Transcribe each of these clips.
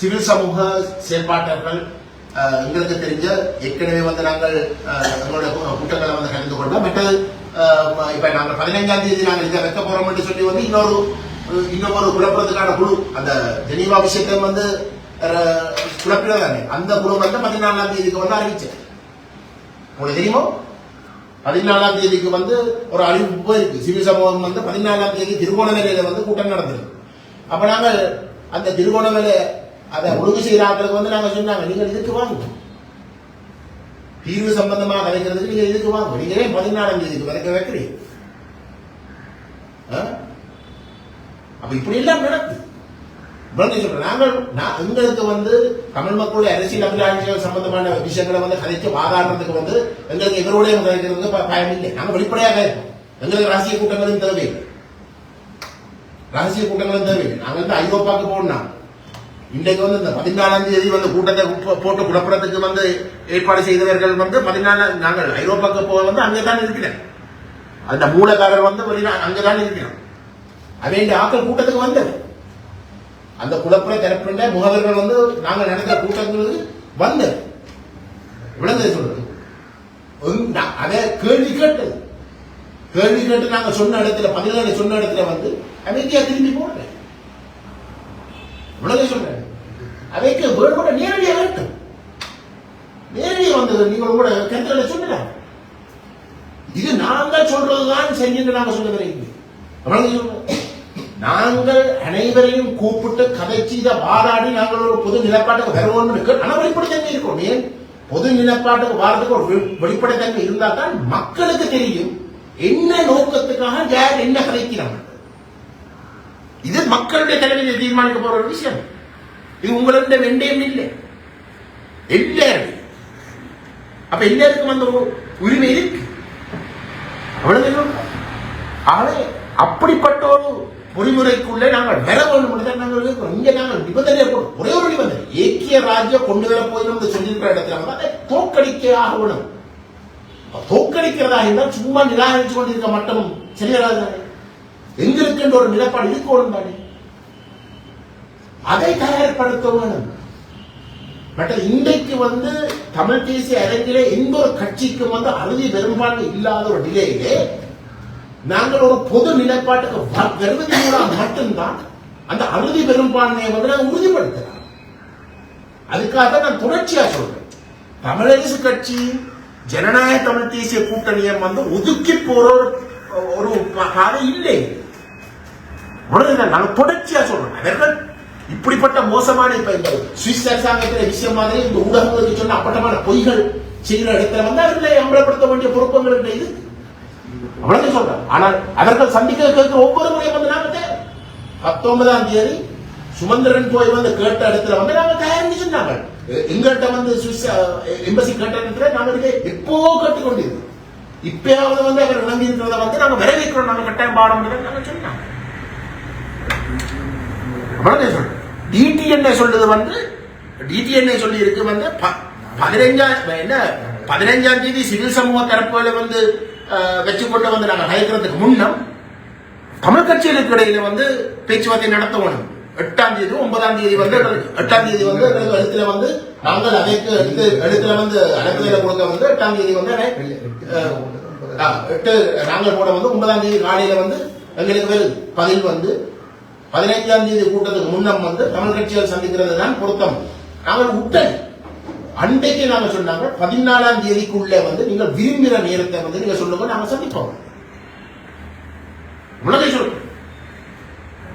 Civil சமூக செயற்பாட்டர்கள் எங்களுக்கு தெரிஞ்ச ஏற்கனவே வந்து நாங்கள் அஹ், எங்களோட கூட்டங்களை வந்து கலந்து கொண்டோம். மற்றது இப்ப நாங்கள் பதினைஞ்சாம் தேதி நாங்கள் இதை வைக்க போறோம் என்று சொல்லி வந்து இன்னொரு இன்னொரு குழப்பத்துக்கான குழு அந்த ஜெனீவா விஷயத்தை வந்து அஹ், குழப்பினதானே அந்த குழு வந்து பதினாலாம் தேதிக்கு வந்து அறிவிச்சேன் உங்களுக்கு தெரியுமோ? பதினாலாம் தேதிக்கு வந்து ஒரு அறிவிப்பு இருக்கு சிவில் சமூகம் வந்து பதினாலாம் தேதி திருகோணமலையில வந்து கூட்டம் நடந்தது. அப்ப நாங்கள் அந்த திருகோணமலை அதை ஒழுங்கு செய்கிற ஆட்களுக்கு வந்து நாங்க சொன்னாங்க. நீங்கள் இதுக்கு வாங்க. தீர்வு சம்பந்தமாக கலைக்கிறதுக்கு நீங்க இதுக்கு வாங்க. நீங்களே பதினாலாம் தேதிக்கு வரைக்க வைக்கிறீங்க. ஆ? அப்ப இப்படி எல்லாம் நடக்குது நாங்கள் நான் எங்களுக்கு வந்து தமிழ் மக்களுடைய அரசியல் அபிலாட்சிகள் சம்பந்தமான விஷயங்களை வந்து கதைச்சு வாதாடுறதுக்கு வந்து எங்களுக்கு எங்களுடைய கதைக்கிறது வந்து பயம் இல்லை. நாங்கள் வெளிப்படையாக இருக்கும். எங்களுக்கு ரகசிய கூட்டங்களும் தேவையில்லை. ரகசிய கூட்டங்களும் தேவையில்லை. நாங்கள் வந்து ஐரோப்பாவுக்கு போகணும் இன்றைக்கு வந்து இந்த பதினாலாம் தேதி வந்து கூட்டத்தை போட்டு புறப்படுறதுக்கு வந்து ஏற்பாடு செய்தவர்கள் வந்து பதினாலு நாங்கள் ஐரோப்பாக்கு போக வந்து அங்கே தான் இருக்கிறேன். அந்த மூலக்காரர் வந்து வெளிநா அங்கே தான் இருக்கிறோம் அவன் ஆக்கள் கூட்டத்துக்கு வந்தது. அந்த குழப்பற தரப்பின்ற முகவர்கள் வந்து நாங்கள் நடந்த கூட்டங்களுக்கு வந்தது. விளங்குது சொல்றது. அதை கேள்வி கேட்டது. கேள்வி கேட்டு நாங்கள் சொன்ன இடத்துல பதினேழு சொன்ன இடத்துல வந்து அமைதியா திரும்பி போனது. விளங்க சொல்றேன். அவைக்கு வேறுபட நேரடியாக வேண்டும் நேரடியாக வந்தது நீங்கள் கூட கருத்துக்களை சொல்லலாம் இது நாங்கள் சொல்றதுதான் சரி என்று நாங்க சொல்ல விரைவு நாங்கள் அனைவரையும் கூப்பிட்டு கதைச்சு இதை பாராடி நாங்கள் ஒரு பொது நிலப்பாட்டுக்கு வருவோம்னு ஆனா வெளிப்படைத்தன்மை இருக்கும். ஏன்? பொது நிலப்பாட்டுக்கு வாரத்துக்கு ஒரு வெளி- வெளிப்படைத்தன்மை இருந்தால் தான் மக்களுக்கு தெரியும் என்ன நோக்கத்துக்காக யார் என்ன கதைக்கிறாங்க மக்களுடைய தலைமையில் தீர்மானிக்க போற ஒரு விஷயம். இது உங்களுடைய வெண்டயம் இல்லை. எல்லாரும். அப்ப எல்லாருக்கும் அந்த உரிமை இருக்கு. அவ்வளவு ஆகவே அப்படிப்பட்ட ஒரு பொறிமுறைக்குள்ளே நாங்கள் வர வேண்டும் என்று தான் நாங்கள் இருக்கிறோம். இங்கே நாங்கள் நிபந்தனை போடும் ஒரே ஒரு நிபந்தனை. ஏக்கிய ராஜ்யம் கொண்டு வர போயிடும் என்று சொல்லியிருக்கிற இடத்துல வந்து தோக்கடிக்க ஆகணும். அப்ப தோற்கடிக்கிறதா இருந்தால் சும்மா நிராகரிச்சு கொண்டிருக்க மட்டும். சரியாகாது எங்களுக்கு என்ற ஒரு நிலப்பாடு இருக்கணும் தானே? அதை தயார்படுத்த வேணும் மற்ற இன்றைக்கு வந்து தமிழ் தேசிய அரங்கிலே எந்த ஒரு கட்சிக்கும் வந்து அறுதி பெரும்பான்மை இல்லாத ஒரு நிலையிலே நாங்கள் ஒரு பொது நிலைப்பாட்டுக்கு வ- வருவதன் மூலம் மட்டும்தான் அந்த அறுதி பெரும்பான்மையை வந்து நாங்கள் உறுதிப்படுத்தலாம். அதுக்காக தான் நான் தொடர்ச்சியா சொல்றேன். தமிழரசு கட்சி ஜனநாயக தமிழ் தேசிய கூட்டணியை வந்து ஒதுக்கி போற ஒரு- ஒரு பாதை இல்லை. உடனே நாங்கள் தொடர்ச்சியா சொல்றேன். அவர்கள் இப்படிப்பட்ட மோசமான இப்ப இந்த சுவிஸ் அரசாங்கத்தில விஷயம் மாதிரி இந்த ஊடகங்களுக்கு சொன்ன அப்பட்டமான பொய்கள் செய்கிற இடத்துல வந்து அவர்களை அம்பலப்படுத்த வேண்டிய பொறுப்புகள் இது. அவ்வளவு சொல்றேன். ஆனால் அவர்கள் சந்திக்க கேட்கிற ஒவ்வொரு முறையும் வந்து நாங்க தேவை பத்தொன்பதாம் தேதி சுமந்திரன் போய் வந்து கேட்ட இடத்துல வந்து நாங்க தயாரிச்சு சொன்னாங்க. எங்கள்கிட்ட வந்து சுவிஸ் எம்பசி கேட்ட இடத்துல நாங்க இதை எப்போ கேட்டுக்கொண்டிருந்தோம். இப்பயாவது வந்து அவர் இணங்கி இருக்கிறத வந்து நாங்க வரவேற்கிறோம் நாங்க கட்டாயம் பாடம் நாங்க சொன்னாங்க. அவ்வளவுதான் சொல்றேன் டிடிஎன்ஏ சொல்றது வந்து டிடிஎன்ஏ சொல்லி இருக்கு வந்து ப- பதினைஞ்சாம் என்ன பதினைஞ்சாம் தேதி சிவில் சமூக தரப்புகளை வந்து வச்சு கொண்டு வந்து நாங்கள் நயக்கிறதுக்கு முன்னம் தமிழ் கட்சிகளுக்கு இடையில வந்து பேச்சுவார்த்தை நடத்தணும். எட்டாம் தேதி ஒன்பதாம் தேதி வந்து எட்டாம் தேதி வந்து எழுத்துல வந்து நாங்கள் அதற்கு எழுத்து எழுத்துல வந்து அழைப்புதல கொடுக்க வந்து எட்டாம் தேதி வந்து எட்டு நாங்கள் போட வந்து ஒன்பதாம் தேதி காலையில வந்து எங்களுக்கு பதில் வந்து பதினைஞ்சாம் தேதி கூட்டத்துக்கு முன்னம் வந்து தமிழ் கட்சிகள் சந்திக்கிறது தான் பொருத்தம். நாங்கள் விட்டது அன்றைக்கு நாங்க சொன்னாங்க பதினாலாம் தேதிக்குள்ளே வந்து நீங்கள் விரும்புகிற நேரத்தை வந்து நீங்க சொல்லுங்க நாங்க சந்திப்போம். உலகை சொல்றோம்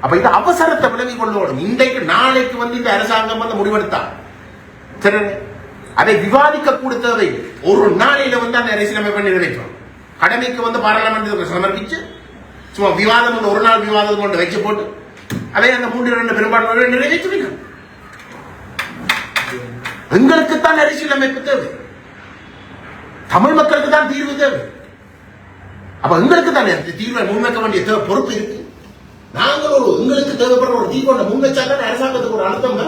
அப்ப இந்த அவசரத்தை விளங்கிக் கொள்ளணும். இன்றைக்கு நாளைக்கு வந்து இந்த அரசாங்கம் வந்து முடிவெடுத்தா? சரி. அதை விவாதிக்க கூட தேவை ஒரு நாளையில வந்து அந்த அரசியலமைப்பை நிறைவேற்றும் கடமைக்கு வந்து பாராளுமன்றத்துக்கு சமர்ப்பிச்சு சும்மா விவாதம் வந்து ஒரு நாள் விவாதம் கொண்டு வச்சு போட்டு அதை அந்த மூன்று இரண்டு பெரும்பான்மை நிறைவேற்றுவீர்கள் எங்களுக்கு தான் அரசியலமைப்பு தேவை. தமிழ் மக்களுக்கு தான் தீர்வு தேவை. அப்ப எங்களுக்கு தான் தீர்வை முன்வைக்க வேண்டிய தேவை பொறுப்பு இருக்கு. நாங்கள் ஒரு எங்களுக்கு தேவைப்படுற ஒரு தீர்வு முன்வைச்சா தான் அரசாங்கத்துக்கு ஒரு அழுத்தம்